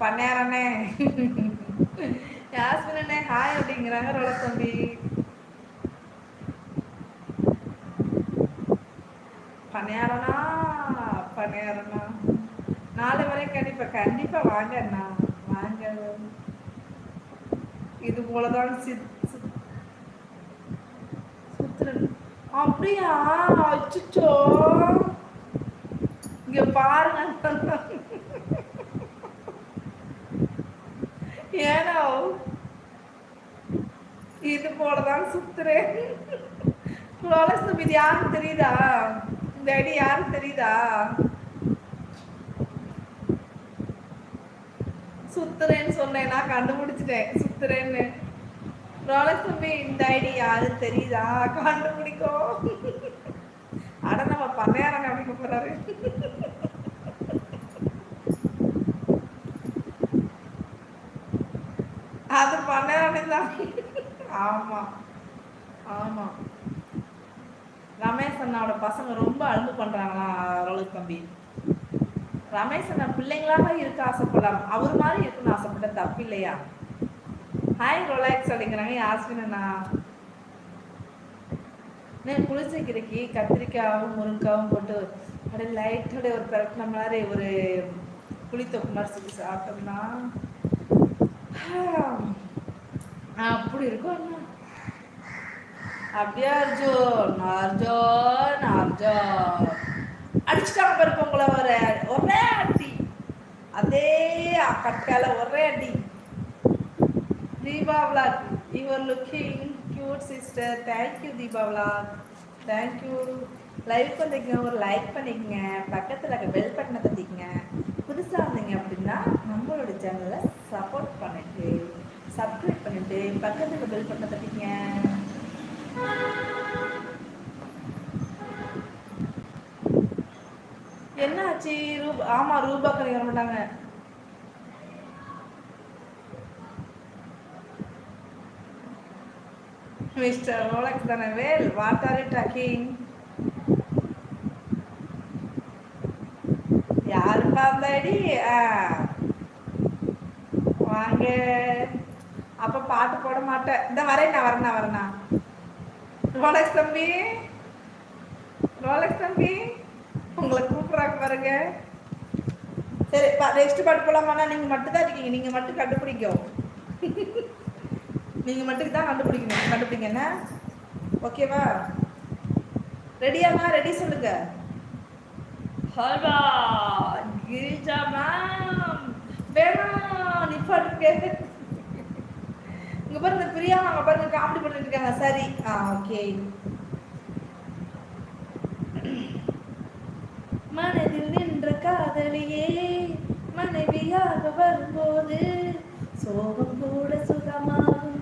பண்ணேரண்ணே யாஸ்மின் அண்ணே ஹாய் அப்படிங்கிறாங்க ரோல தம்பி பண்ணேரண்ணா பண்ணேரண்ணா நாலு வரை கண்டிப்பா கண்டிப்பா வாங்க அண்ணா. வாங்க. இது போலதான் சித் சித்- சுத்துறன் அப்படியா? அச்சுச்சோ. இங்க பாருங்க. இது போலதான் சுத்துறேன். ஃப்ளோலஸ் இது யாருக்கு தெரியுதா? இந்த ஐடி யாருக்கு தெரியுதா? சுத்துறேன்னு சொன்னேன் நான் கண்டுபிடிச்சிட்டேன் சுத்துறேன்னு. ரோலக்ஸ் இந்த ஐடி யாரு தெரியுதா? கண்டுபிடிக்கும் அட நம்ம பண்ணையாரம் காமிக்க போறாரு. அது பண்ணையாரம் தான். ஆமாம் ஆமாம் ரமேஷ் அண்ணாவோட பசங்க ரொம்ப அன்பு பண்ணுறாங்களாம் ரோலக் தம்பி ரமேஷ் அண்ணா பிள்ளைங்களாக இருக்க ஆசைப்படலாம். அவர் மாதிரி இருக்குன்னு ஆசைப்பட்ட தப்பு இல்லையா? ஹாய் ரொலாக்ஸ் அப்படிங்கிறாங்க. யாஸ்மின் அண்ணா. நான் புளிச்சக்கீரைக்கு கத்திரிக்காயும் முருங்காவும் போட்டு அப்படியே லைட்டோட ஒரு பிறட்டின மாதிரி ஒரு புளித்தொக்கு மாதிரி செஞ்சு சாப்பிட்டோம்னா அப்படி இருக்கும் அண்ணா அப்படியே அர்ஜுன்? அர்ஜுன் அர்ஜுன். அடிச்சுட்டாங்க பாருங்க உங்களை ஒரு ஒரே அடி. அதே கட்டால ஒரே அடி. Deepa vlog your looking cute sister thank you Deepa vlog thank you like பண்ணிக்கங்க ஒரு லைக் பண்ணிக்கங்க. பக்கத்தில் இருக்க பெல் பட்டனை தட்டிக்கங்க. புதுசாக இருந்தீங்க அப்படின்னா நம்மளோட சேனலை சப்ஸ்கிரைப் பக்கத்துல பக்கத்தில் பெல் பட்டனை என்ன ஆச்சு ரூபா ஆமா ரூபா கறி வர மாட்டாங்க. மிஸ்டர் ரோலக்ஸ் தானே well what are you talking யாரு பார்த்தாடி வாங்க. அப்ப பாட்டு போட மாட்டேன். இந்த வரேன் நான் வரேன் வரேண்ணா ரோலக்ஸ் தம்பி. ரோலக்ஸ் தம்பி. உங்களை கூப்பிட்றாங்க பாருங்க. சரி நெக்ஸ்ட் பாட்டு போலாமாண்ணா நீங்கள் மட்டும் தான் இருக்கீங்க. நீங்கள் மட்டும் கண்டுபிடிக்கும் நீங்கள் மட்டும் தான் கண்டுபிடிக்கணும். கண்டுபிடிங்க என்ன ஓகேவா ரெடியாண்ணா ரெடி சொல்லுங்க. ஹல்வா கிரிஜா மேம் வேணாம் நிப்பாட்டுங்க. இங்க பாருங்க பிரியா அங்க பாருங்க காமெடி பண்ணிட்டு இருக்காங்க. சரி. ஆ ஓகே மனதில் நின்ற காதலியே மனைவியாக வரும்போது சோகம் கூட சுகமாகும்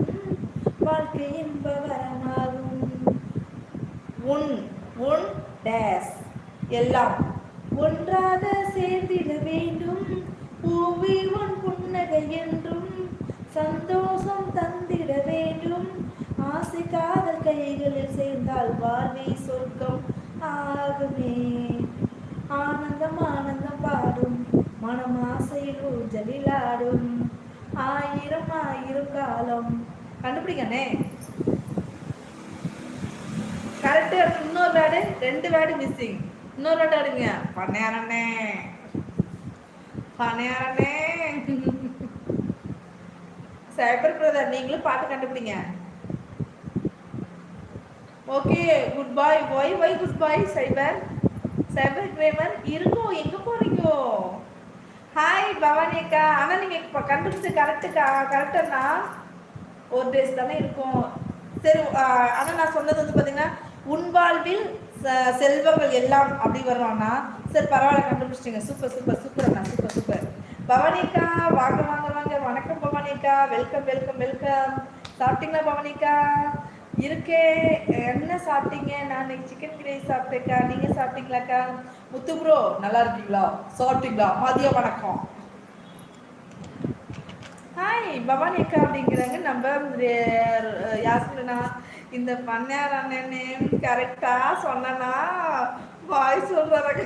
வாழ்க்கை என்ப வரமாகும். உன் உன் டேஸ் எல்லாம் ஒன்றாக சேர்ந்திட வேண்டும். பூவி உன் புன்னகை என்றும் சந்தோஷம் தந்திட வேண்டும். ஆசை காதல் கைகளில் சேர்ந்தால் வாழ்வை சொர்க்கம் ஆகுமே. ஆனந்தம் ஆனந்தம் பாடும். மனம் ஆசையில் ஊஞ்சலில் ஆயிரம் ஆயிரம் காலம். கண்டுபிடிக்கண்ணே கரெக்டு இன்னொரு வேர்டு ரெண்டு வேர்டு மிஸ்ஸிங் இன்னொரு வேர்டு அடுங்க பண்ணையாரண்ணே பண்ணையாரண்ணே சைபர் பிரதர் நீங்களும் பார்த்து கண்டுபிடிங்க. Okay good bye why why good bye cyber cyber grammar இருக்கும் எங்க போறீங்கோ? ஹாய் பவானி அக்கா. ஆனா நீங்க இப்ப கண்டுபிடிச்ச கரெக்டுக்கா கரெக்டா ஒரு டேஸ் தானே இருக்கும். சரி ஆனால் ஆனா நான் சொன்னது வந்து பாத்தீங்கன்னா உன் வாழ்வில் செல்வங்கள் எல்லாம் அப்படி வர்றோம்னா சரி பரவாயில்ல கண்டுபிடிச்சிட்டீங்க. சூப்பர் சூப்பர் சூப்பர் அண்ணா சூப்பர் பவானிக்கா வாங்க வாங்க வாங்க. வணக்கம் பவானிக்கா வெல்கம் வெல்கம் வெல்கம் சாப்பிட்டீங்களா பவானிக்கா இருக்கே. என்ன சாப்பிட்டீங்க? நான் இன்னைக்கு சிக்கன் கிரேவி சாப்பிட்டேக்கா நீங்க சாப்பிட்டீங்களாக்கா? முத்து ப்ரோ நல்லா இருக்கீங்களா? சாப்பிட்டீங்களா? மதிய வணக்கம். ஹாய் பவானி அக்கா அப்படிங்கிறாங்க நம்ம அஹ், யாஸ்மினா இந்த பண்ணையார் அண்ணன் கரெக்டா சொன்னா வாய் சொல்றாங்க